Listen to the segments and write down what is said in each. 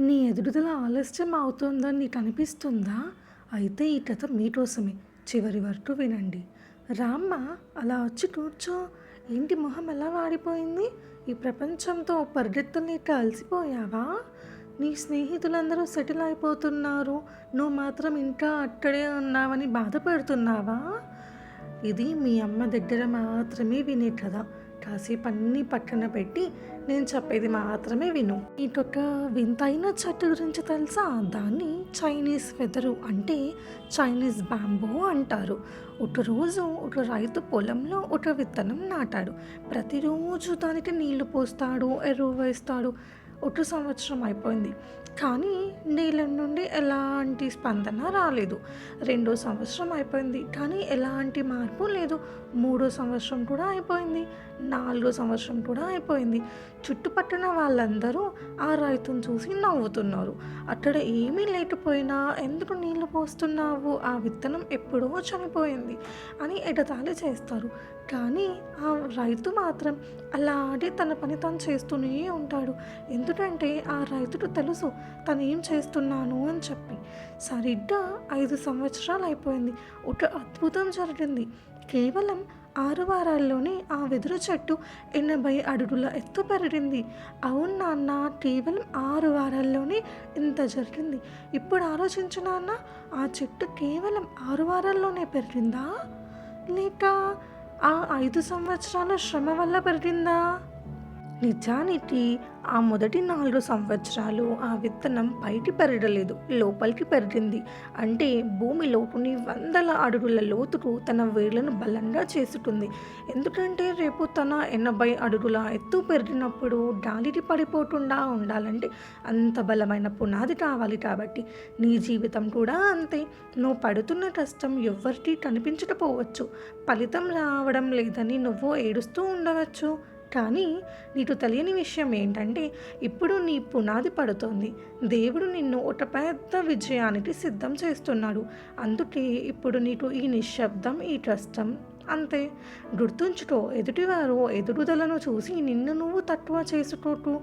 నీ ఎదుగుదల ఆలస్యం అవుతోందని నీకు అనిపిస్తుందా? అయితే ఈ కథ మీకోసమే చివరి వరకు వినండి. రామ్మ అలా వచ్చి కూర్చో. ఏంటి మొహం ఎలా వాడిపోయింది? ఈ ప్రపంచంతో పరిగెత్తుని అలసిపోయావా నీ స్నేహితులందరూ సెటిల్ అయిపోతున్నారు. నువ్వు మాత్రం ఇంకా అక్కడే ఉన్నావని బాధపడుతున్నావా? ఇది మీ అమ్మ దగ్గర మాత్రమే వినే కథ. కాసేపు అన్నీ పక్కన పెట్టి నేను చెప్పేది మాత్రమే విను. ఇంకొక వింతైన చెట్టు గురించి తెలుసా? దాన్ని చైనీస్ వెదరు అంటే చైనీస్ బ్యాంబో అంటారు. ఒకరోజు ఒక రైతు పొలంలో ఒక విత్తనం నాటాడు. ప్రతిరోజు దానికి నీళ్ళు పోస్తాడు ఎరువు వేస్తాడు. ఒక సంవత్సరం అయిపోయింది. కానీ నీళ్ళ నుండి ఎలాంటి స్పందన రాలేదు. రెండో సంవత్సరం అయిపోయింది. కానీ ఎలాంటి మార్పు లేదు. మూడో సంవత్సరం కూడా అయిపోయింది. నాలుగో సంవత్సరం కూడా అయిపోయింది. చుట్టుపక్కల వాళ్ళందరూ ఆ రైతును చూసి నవ్వుతున్నారు. అక్కడ ఏమీ లేకపోయినా ఎందుకు నీళ్ళు పోస్తున్నావు? ఆ విత్తనం ఎప్పుడో చనిపోయింది అని ఎగతాళి చేస్తారు. కానీ ఆ రైతు మాత్రం అలాగే తన పని తను చేస్తూనే ఉంటాడు. ఎందుకంటే ఆ రైతుకు తెలుసు తను ఏం చేస్తున్నాను అని చెప్పి. సరిగ్గా ఐదు సంవత్సరాలు అయిపోయింది. ఒక అద్భుతం జరిగింది. కేవలం ఆరు వారాల్లోనే ఆ వెదురు చెట్టు ఎనభై అడుగుల ఎత్తు పెరిగింది. అవును నాన్న కేవలం ఆరు వారాల్లోనే ఇంత జరిగింది. ఇప్పుడు ఆలోచించు నాన్న ఆ చెట్టు కేవలం ఆరు వారాల్లోనే పెరిగిందా? లేక ఆ ఐదు సంవత్సరాల శ్రమ వల్ల పెరిగిందా? నిజానికి ఆ మొదటి నాలుగు సంవత్సరాలు ఆ విత్తనం బయటి పెరగలేదు లోపలికి పెరిగింది. అంటే భూమి లోపుని వందల అడుగుల లోతుకు తన వేళ్ళను బలంగా చేసుకుంది. ఎందుకంటే రేపు తన ఎనభై అడుగుల ఎత్తు పెరిగినప్పుడు గాలికి పడిపోకుండా ఉండాలంటే అంత బలమైన పునాది కావాలి కాబట్టి. నీ జీవితం కూడా అంతే. నువ్వు పడుతున్న కష్టం ఎవ్వరికీ కనిపించకపోవచ్చు. ఫలితం రావడం లేదని నువ్వు ఏడుస్తూ ఉండవచ్చు. కానీ నీకు తెలియని విషయం ఏంటంటే ఇప్పుడు నీ పునాది పడుతోంది. దేవుడు నిన్ను ఒక పెద్ద విజయానికి సిద్ధం చేస్తున్నాడు. అందుకే ఇప్పుడు నీకు ఈ నిశ్శబ్దం ఈ కష్టం అంతే. గుర్తుంచుకో ఎదుటివారు ఎదుగుదలను చూసి నిన్ను నువ్వు తక్కువ చేసుకోకు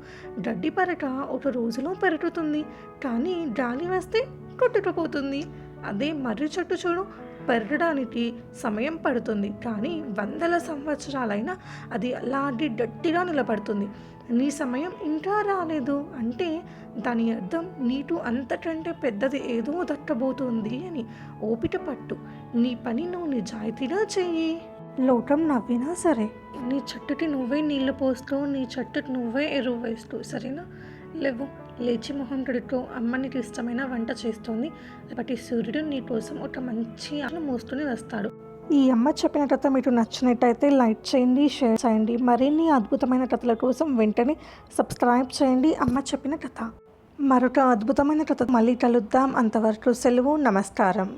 గడ్డి పరక ఒక రోజులో పెరుగుతుంది. కానీ గాలి వస్తే కొట్టుకుపోతుంది. అదే మర్రి చెట్టు చూడు పెరగడానికి సమయం పడుతుంది. కానీ వందల సంవత్సరాలైనా అది అలాగే గట్టిగా నిలబడుతుంది. నీ సమయం ఇంకా రాలేదు అంటే దాని అర్థం నీటు అంతకంటే పెద్దది ఏదో దక్కబోతుంది అని ఓపిక పట్టు. నీ పని నువ్వు నిజాయితీగా చెయ్యి. లోకం నవ్వినా సరే. నీ చెట్టుకి నువ్వే నీళ్ళు పోస్తూ నీ చెట్టుకి నువ్వే ఎరువు వేస్తూ సరేనా? లేవు. లేచి మొహం కడుక్కో అమ్మ నీకు ఇష్టమైన వంట చేస్తోంది. రేపటి సూర్యుడు నీ కోసం ఒక మంచి ఆలు మోసుకొని వస్తాడు. ఈ అమ్మ చెప్పిన కథ మీకు నచ్చినట్టయితే లైక్ చేయండి షేర్ చేయండి. మరిన్ని అద్భుతమైన కథల కోసం వెంటనే సబ్స్క్రైబ్ చేయండి అమ్మ చెప్పిన కథ. మరొక అద్భుతమైన కథ మళ్ళీ కలుద్దాం. అంతవరకు సెలవు నమస్కారం.